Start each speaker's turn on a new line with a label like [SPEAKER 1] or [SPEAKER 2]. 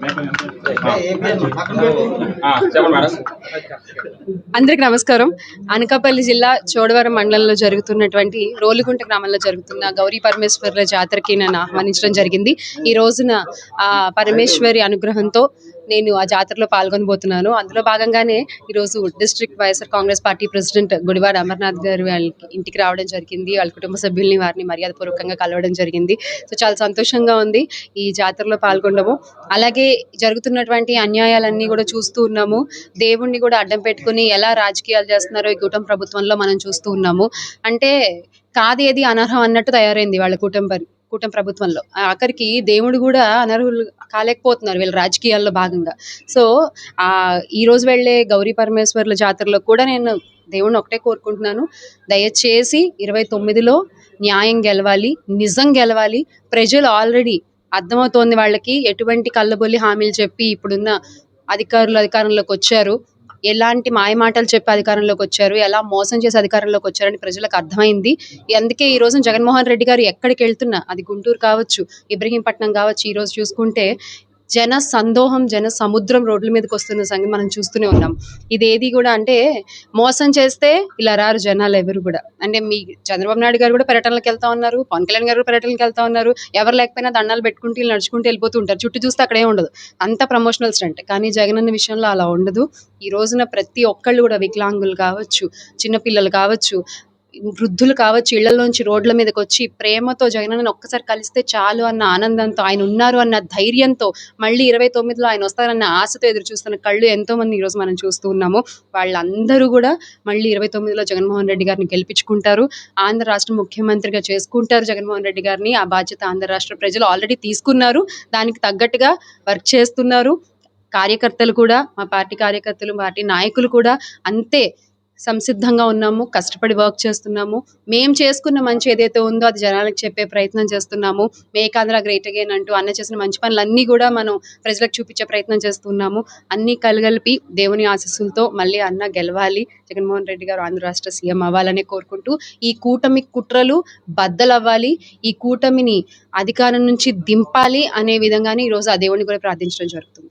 [SPEAKER 1] Memang.
[SPEAKER 2] అందరికి నమస్కారం. అనకాపల్లి జిల్లా చోడవరం మండలంలో జరుగుతున్నటువంటి రోలుగుంట గ్రామంలో జరుగుతున్న గౌరీ పరమేశ్వర్ల జాతరకి నన్ను ఆహ్వానించడం జరిగింది. ఈ రోజున ఆ పరమేశ్వరి అనుగ్రహంతో నేను ఆ జాతరలో పాల్గొనబోతున్నాను. అందులో భాగంగానే ఈరోజు district YSR Congress party president Gudivada Amarnath గారు వాళ్ళకి ఇంటికి రావడం జరిగింది. వాళ్ళ కుటుంబ సభ్యుల్ని వారిని మర్యాదపూర్వకంగా కలవడం జరిగింది. సో చాలా సంతోషంగా ఉంది ఈ జాతరలో పాల్గొనడము. అలాగే జరుగుతున్న జరుగుతున్నటువంటి అన్యాయాలన్నీ కూడా చూస్తూ ఉన్నాము. దేవుణ్ణి కూడా అడ్డం పెట్టుకుని ఎలా రాజకీయాలు చేస్తున్నారో ఈ కూటమి ప్రభుత్వంలో మనం చూస్తూ ఉన్నాము. అంటే కాదు ఏది అనర్హం అన్నట్టు తయారైంది వాళ్ళ కూటమి పరి- కూటమి ప్రభుత్వంలో. ఆఖరికి దేవుడు కూడా అనర్హులు కాలేకపోతున్నారు వీళ్ళ రాజకీయాల్లో భాగంగా. సో ఆ ఈ రోజు వెళ్ళే గౌరీ పరమేశ్వర్ల జాతరలో కూడా నేను దేవుణ్ణి ఒకటే కోరుకుంటున్నాను. దయచేసి ఇరవై తొమ్మిదిలో న్యాయం గెలవాలి నిజం గెలవాలి. ప్రజలు ఆల్రెడీ అర్థమవుతోంది వాళ్ళకి. ఎటువంటి కళ్ళబొల్లి హామీలు చెప్పి ఇప్పుడున్న అధికారులు అధికారంలోకి వచ్చారు. ఎలాంటి మాయమాటలు చెప్పి అధికారంలోకి వచ్చారు? ఎలా మోసం చేసి అధికారంలోకి వచ్చారని ప్రజలకు అర్థమైంది. అందుకే ఈ రోజు జగన్మోహన్ రెడ్డి గారు ఎక్కడికి వెళ్తున్నా అది గుంటూరు కావచ్చు ఇబ్రహీంపట్నం కావచ్చు ఈ రోజు చూసుకుంటే జన సందోహం జన సముద్రం రోడ్ల మీదకి వస్తున్న సంగతి మనం చూస్తూనే ఉన్నాం. ఇదేది కూడా అంటే మోసం చేస్తే ఇలా రారు జనాలు ఎవరు కూడా. అంటే మీ చంద్రబాబు నాయుడు గారు కూడా పర్యటనలకు వెళ్తా ఉన్నారు పవన్ కళ్యాణ్ గారు కూడా పర్యటనలకు వెళ్తా ఉన్నారు. ఎవరు లేకపోయినా దండాలు పెట్టుకుంటూ వీళ్ళు నడుచుకుంటూ వెళ్ళిపోతూ ఉంటారు. చుట్టూ చూస్తే అక్కడే ఉండదు. అంత ప్రమోషనల్ స్టంట్ కానీ జగన్ అన్న విషయంలో అలా ఉండదు. ఈ రోజున ప్రతి ఒక్కళ్ళు కూడా వికలాంగులు కావచ్చు చిన్నపిల్లలు కావచ్చు వృద్ధులు కావచ్చు ఇళ్ళలోంచి రోడ్ల మీదకి వచ్చి ప్రేమతో జగనన్న ఒక్కసారి కలిస్తే చాలు అన్న ఆనందంతో ఆయన ఉన్నారు అన్న ధైర్యంతో మళ్ళీ ఇరవై తొమ్మిదిలో ఆయన వస్తారన్న ఆశతో ఎదురు చూస్తున్న కళ్ళు ఎంతో మంది ఈరోజు మనం చూస్తూ ఉన్నాము. వాళ్ళందరూ కూడా మళ్ళీ ఇరవై తొమ్మిదిలో జగన్మోహన్ రెడ్డి గారిని గెలిపించుకుంటారు. ఆంధ్ర రాష్ట్ర ముఖ్యమంత్రిగా చేసుకుంటారు జగన్మోహన్ రెడ్డి గారిని. ఆ బాధ్యత ఆంధ్ర రాష్ట్ర ప్రజలు ఆల్రెడీ తీసుకున్నారు. దానికి తగ్గట్టుగా వర్క్ చేస్తున్నారు. కార్యకర్తలు కూడా మా పార్టీ కార్యకర్తలు పార్టీ నాయకులు కూడా అంతే సంసిద్ధంగా ఉన్నాము కష్టపడి వర్క్ చేస్తున్నాము. మేము చేసుకున్న మంచి ఏదైతే ఉందో అది జనాలకు చెప్పే ప్రయత్నం చేస్తున్నాము. మేకాంధ్ర గ్రేట్ అగైన్ అంటూ అన్న చేసిన మంచి పనులన్నీ కూడా మనం ప్రజలకు చూపించే ప్రయత్నం చేస్తున్నాము. అన్నీ కలగలిపి దేవుని ఆశీస్సులతో మళ్ళీ అన్న గెలవాలి. జగన్మోహన్ రెడ్డి గారు ఆంధ్ర రాష్ట్ర సీఎం అవ్వాలని కోరుకుంటూ ఈ కూటమి కుట్రలు బద్దలవ్వాలి. ఈ కూటమిని అధికారం నుంచి దింపాలి అనే విధంగానే ఈరోజు ఆ దేవుని కూడా ప్రార్థించడం జరుగుతుంది.